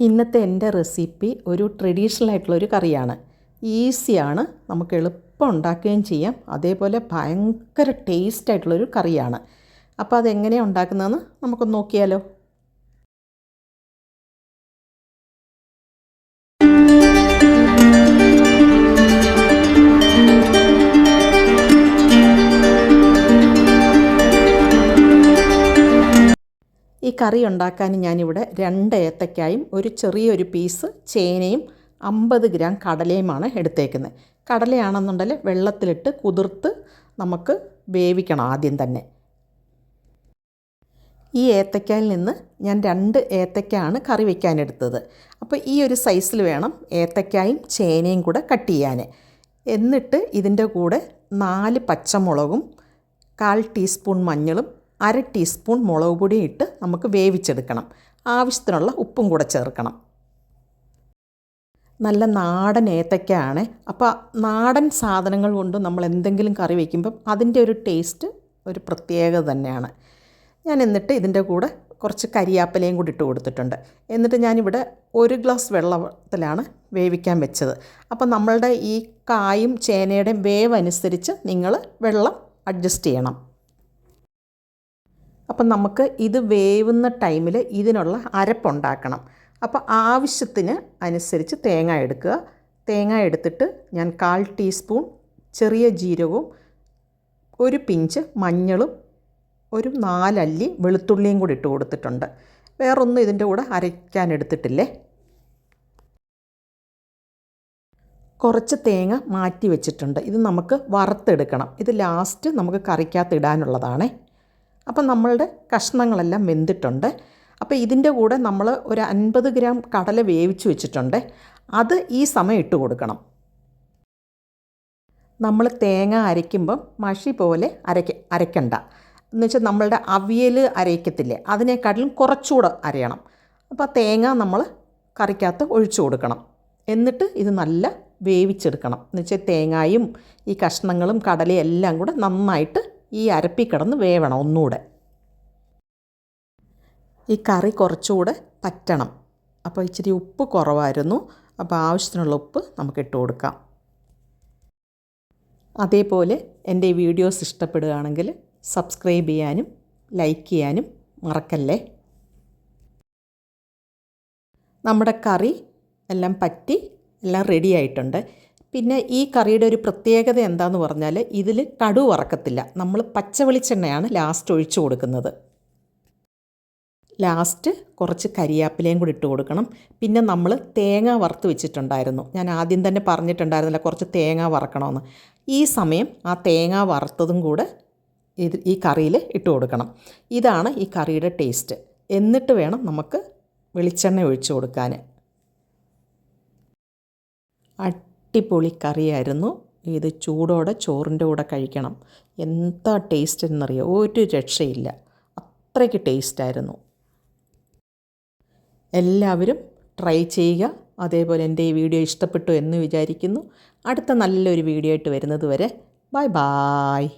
ഇന്നത്തെ എന്റെ റെസിപ്പി ഒരു ട്രഡീഷണൽ ആയിട്ടുള്ള ഒരു കറിയാണ്. ഈസിയാണ് നമുക്ക് എളുപ്പം ഉണ്ടാക്കുകയും ചെയ്യാം. അതേപോലെ ഭയങ്കര ടേസ്റ്റ് ആയിട്ടുള്ളൊരു കറിയാണ്. അപ്പോൾ അതെങ്ങനെയാണ് ഉണ്ടാക്കുന്നതെന്ന് നമുക്കൊന്ന് നോക്കിയാലോ? ഈ കറി ഉണ്ടാക്കാൻ ഞാനിവിടെ രണ്ട് ഏത്തക്കായും ഒരു ചെറിയൊരു പീസ് ചേനയും അമ്പത് ഗ്രാം കടലയുമാണ് എടുത്തേക്കുന്നത്. കടലയാണെന്നുണ്ടെങ്കിൽ വെള്ളത്തിലിട്ട് കുതിർത്ത് നമുക്ക് വേവിക്കണം ആദ്യം തന്നെ. ഈ ഏത്തക്കായിൽ നിന്ന് ഞാൻ രണ്ട് ഏത്തക്കയാണ് കറി വയ്ക്കാനെടുത്തത് അപ്പോൾ ഈ ഒരു സൈസിൽ വേണം ഏത്തക്കായും ചേനയും കൂടെ കട്ട് ചെയ്യാൻ. എന്നിട്ട് ഇതിന്റെ കൂടെ നാല് പച്ചമുളകും കാൽ ടീസ്പൂൺ മഞ്ഞളും അര ടീസ്പൂൺ മുളക് പൊടി ഇട്ട് നമുക്ക് വേവിച്ചെടുക്കണം. ആവശ്യത്തിനുള്ള ഉപ്പും കൂടെ ചേർക്കണം. നല്ല നാടൻ ഏത്തക്കയാണ് അപ്പോൾ നാടൻ സാധനങ്ങൾ കൊണ്ട് നമ്മൾ എന്തെങ്കിലും കറി വയ്ക്കുമ്പം അതിന്റെ ഒരു ടേസ്റ്റ് ഒരു പ്രത്യേകത തന്നെയാണ്. ഞാൻ എന്നിട്ട് ഇതിന്റെ കൂടെ കുറച്ച് കരിയാപ്പലയും കൂടി ഇട്ട് കൊടുത്തിട്ടുണ്ട്. എന്നിട്ട് ഞാനിവിടെ ഒരു ഗ്ലാസ് വെള്ളത്തിലാണ് വേവിക്കാൻ വെച്ചത്. അപ്പോൾ നമ്മളുടെ ഈ കായും ചേനയുടെയും വേവ് അനുസരിച്ച് നിങ്ങൾ വെള്ളം അഡ്ജസ്റ്റ് ചെയ്യണം. അപ്പം നമുക്ക് ഇത് വേവുന്ന ടൈമിൽ ഇതിനുള്ള അരപ്പുണ്ടാക്കണം. അപ്പോൾ ആവശ്യത്തിന് അനുസരിച്ച് തേങ്ങ എടുക്കുക. തേങ്ങ എടുത്തിട്ട് ഞാൻ കാൽ ടീസ്പൂൺ ചെറിയ ജീരകവും ഒരു പിഞ്ച് മഞ്ഞളും ഒരു നാലല്ലി വെളുത്തുള്ളിയും കൂടി ഇട്ട് കൊടുത്തിട്ടുണ്ട്. വേറൊന്നും ഇതിന്റെ കൂടെ അരയ്ക്കാൻ എടുത്തിട്ടില്ലേ? കുറച്ച് തേങ്ങ മാറ്റി വെച്ചിട്ടുണ്ട്. ഇത് നമുക്ക് വറുത്തെടുക്കണം. ഇത് ലാസ്റ്റ് നമുക്ക് കറിക്കകത്ത് ഇടാനുള്ളതാണേ. അപ്പം നമ്മളുടെ കഷ്ണങ്ങളെല്ലാം വെന്തിട്ടുണ്ട്. അപ്പോൾ ഇതിന്റെ കൂടെ നമ്മൾ ഒരു അൻപത് ഗ്രാം കടല വേവിച്ച് വെച്ചിട്ടുണ്ട്. അത് ഈ സമയം ഇട്ട് കൊടുക്കണം. നമ്മൾ തേങ്ങ അരയ്ക്കുമ്പം മഷി പോലെ അരയ്ക്ക അരയ്ക്കണ്ട. എന്ന് വെച്ചാൽ നമ്മളുടെ അവിയൽ അരയ്ക്കത്തില്ലേ അതിനേക്കാട്ടിലും കുറച്ചുകൂടെ അരയണം. അപ്പോൾ തേങ്ങ നമ്മൾ കറിക്കകത്ത് ഒഴിച്ചു കൊടുക്കണം. എന്നിട്ട് ഇത് നല്ല വേവിച്ചെടുക്കണം. എന്ന് വെച്ചാൽ തേങ്ങായും ഈ കഷ്ണങ്ങളും കടലയും എല്ലാം കൂടെ നന്നായിട്ട് ഈ അരപ്പി കിടന്ന് വേവണം ഒന്നുകൂടെ. ഈ കറി കുറച്ചുകൂടെ പറ്റണം. അപ്പോൾ ഇച്ചിരി ഉപ്പ് കുറവായിരുന്നു. അപ്പോൾ ആവശ്യത്തിനുള്ള ഉപ്പ് നമുക്ക് ഇട്ട് കൊടുക്കാം. അതേപോലെ എന്റെ ഈ വീഡിയോസ് ഇഷ്ടപ്പെടുകയാണെങ്കിൽ സബ്സ്ക്രൈബ് ചെയ്യാനും ലൈക്ക് ചെയ്യാനും മറക്കല്ലേ? നമ്മുടെ കറി എല്ലാം പറ്റി എല്ലാം റെഡി ആയിട്ടുണ്ട്. പിന്നെ ഈ കറിയുടെ ഒരു പ്രത്യേകത എന്താണെന്ന് പറഞ്ഞാൽ ഇതിൽ കടു വറക്കത്തില്ല. നമ്മൾ പച്ച വെളിച്ചെണ്ണയാണ് ലാസ്റ്റ് ഒഴിച്ചു കൊടുക്കുന്നത്. ലാസ്റ്റ് കുറച്ച് കരിയാപ്പിലയും കൂടി ഇട്ട് കൊടുക്കണം. പിന്നെ നമ്മൾ തേങ്ങ വറുത്ത് വെച്ചിട്ടുണ്ടായിരുന്നു. ഞാൻ ആദ്യം തന്നെ പറഞ്ഞിട്ടുണ്ടായിരുന്നില്ല കുറച്ച് തേങ്ങ വറക്കണമെന്ന്. ഈ സമയം ആ തേങ്ങ വറുത്തതും കൂടെ ഇത് ഈ കറിയിൽ ഇട്ട് കൊടുക്കണം. ഇതാണ് ഈ കറിയുടെ ടേസ്റ്റ്. എന്നിട്ട് വേണം നമുക്ക് വെളിച്ചെണ്ണ ഒഴിച്ചു കൊടുക്കാൻ അടിപൊളി കറിയായിരുന്നു. ഇത് ചൂടോടെ ചോറിന്റെ കൂടെ കഴിക്കണം. എന്താ ടേസ്റ്റ് എന്നറിയോ ഒരു രക്ഷയില്ല. അത്രയ്ക്ക് ടേസ്റ്റായിരുന്നു എല്ലാവരും ട്രൈ ചെയ്യുക. അതേപോലെ എന്റെ ഈ വീഡിയോ ഇഷ്ടപ്പെട്ടു എന്ന് വിചാരിക്കുന്നു. അടുത്ത നല്ലൊരു വീഡിയോ ആയിട്ട് വരുന്നത് വരെ. Bye bye